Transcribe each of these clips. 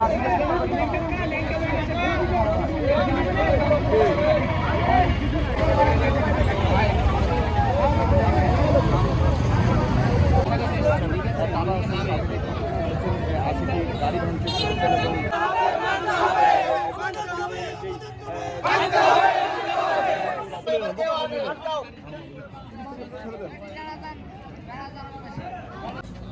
Gracias.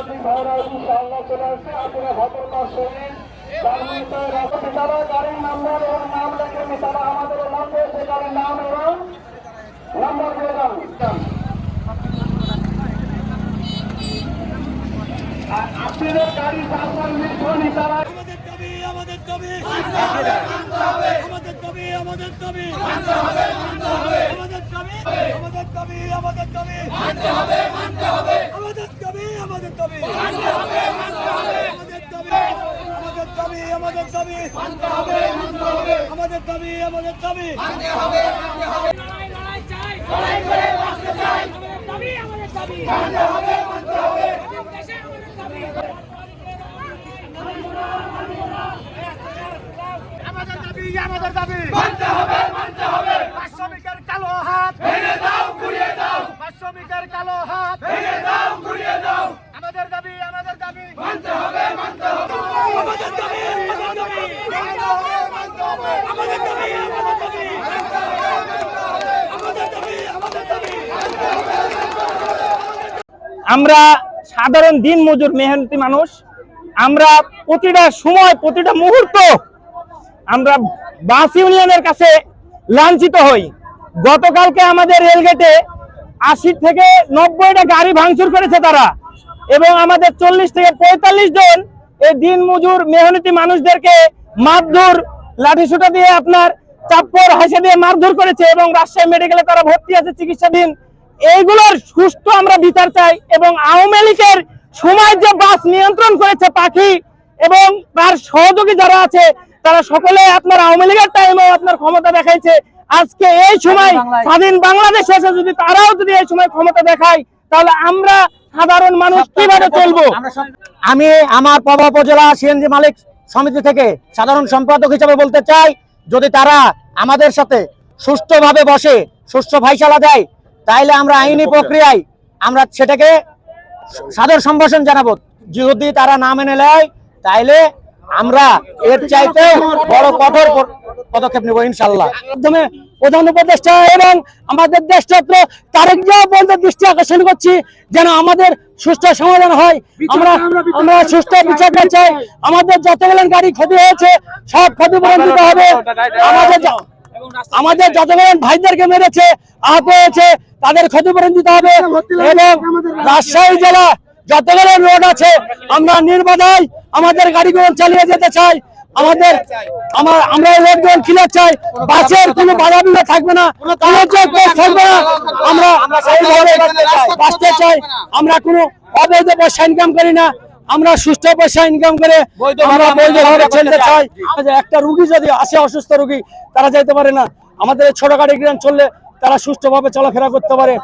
সাংবাদিক ভাইরা ইনশাআল্লাহ চলে আসছে। আপনারা ভদ্রতার সহিত মিতারা গাড়ির নাম্বার এবং নাম লেখে মিতারা আমাদের মধ্যে সে গাড়ির নাম এবং নাম্বার দিয়ে আর আপনাদের গাড়ি তারপর লিখুন মিতারা। আমাদের দাবি আমাদের দাবি। আমাদের দাবি আমাদের দাবি। আমাদের দাবি আমাদের দাবি। আমাদের দাবি আমাদের দাবি। আমাদের দাবি আমাদের দাবি আমাদের দাবি আমাদের দাবি আমাদের দাবি আমাদের দাবি। আমাদের দাবি পাঁচশো মিটার কালো হাত দাও পাঁচশো মিটার কালো হাত দাও আমরা সাধারণ দিন মজুর মেহনতি মানুষ, আমরা প্রতিটা সময়, প্রতিটা মুহূর্ত আমরা বাস ইউনিয়নের কাছে লাঞ্ছিত হই। গতকালকে আমাদের রেলগেটে আশি থেকে নব্বইটা গাড়ি ভাঙচুর করেছে তারা এবং আমাদের চল্লিশ থেকে পঁয়তাল্লিশ জন এই দিন মজুর মেহনতি মানুষদেরকে মারধর, লাঠিসোঁটা দিয়ে আপনার চাপ্পর হাসে দিয়ে মারধর করেছে এবং রাজশাহী মেডিকেলে তারা ভর্তি আছে চিকিৎসাধীন এইগুলোর সুষ্ঠু আমরা বিচার চাই এবং আওয়ামী লীগের সময় যে বাস নিয়ন্ত্রণ করেছে পাখি এবং তার সহযোগী যারা আছে তারা সকলে আপনার আওয়ামী লীগের টাইমেও আপনার ক্ষমতা দেখাইছে। আজকে এই সময় স্বাধীন বাংলাদেশ এসে যদি তারাও যদি এই সময় ক্ষমতা দেখায় তাহলে আমরা সাধারণ মানুষ কীভাবে চলবো? আমি আমার পবা উপজেলা সিএনজি মালিক সমিতি থেকে সাধারণ সম্পাদক হিসেবে বলতে চাই যদি তারা আমাদের সাথে সুষ্ঠুভাবে বসে সুষ্ঠু ফাইসালা দেয় তাইলে আমরা আইনি প্রক্রিয়ায় আমরা সেটাকে সাদর সম্ভাষণ জানাব যদি তারা না মেনে নেয় তাইলে আমরা এর চাইতে বড় কঠোর পদক্ষেপ নেব ইনশাল্লাহ মাধ্যমে প্রধান উপদেষ্টা এবং আমাদের দেশছাত্র তারেক জিয়া বন্ধের দৃষ্টি আকর্ষণ করছি যেন আমাদের সুষ্ঠু সমাধান হয় আমরা আমরা সুষ্ঠু বিচারটা চাই আমাদের যতগুলো গাড়ি ক্ষতি হয়েছে সব ক্ষতিপূরণ দিতে হবে আমাদের যা- আমাদের যতগুলো ভাইদেরকে মেরেছে আহত হয়েছে তাদের ক্ষতিপূরণ দিতে হবে। এবং রাজশাহী জেলা যতগুলো রোড আছে আমরা নির্বাধায় আমাদের গাড়িগুলো চালিয়ে যেতে চাই। আমাদের আমার আমরা এই রোডগুলো ক্লিয়ার চাই। বাসের কোনো বাধা বিঘ্ন থাকবে না থাকবে না। আমরা বাঁচতে চাই। আমরা কোনো অবৈধ পয়সা ইনকাম করি না। আমরা সুস্থ পয়সা ইনকাম করে আমরা বৈধভাবে চলতে চাই। একটা রুগী যদি আসে অসুস্থ রুগী তারা যাইতে পারে না। আমাদের ছোটখাটো গ্রাম চললে তারা সুষ্ঠুভাবে চলাফেরা করতে পারে।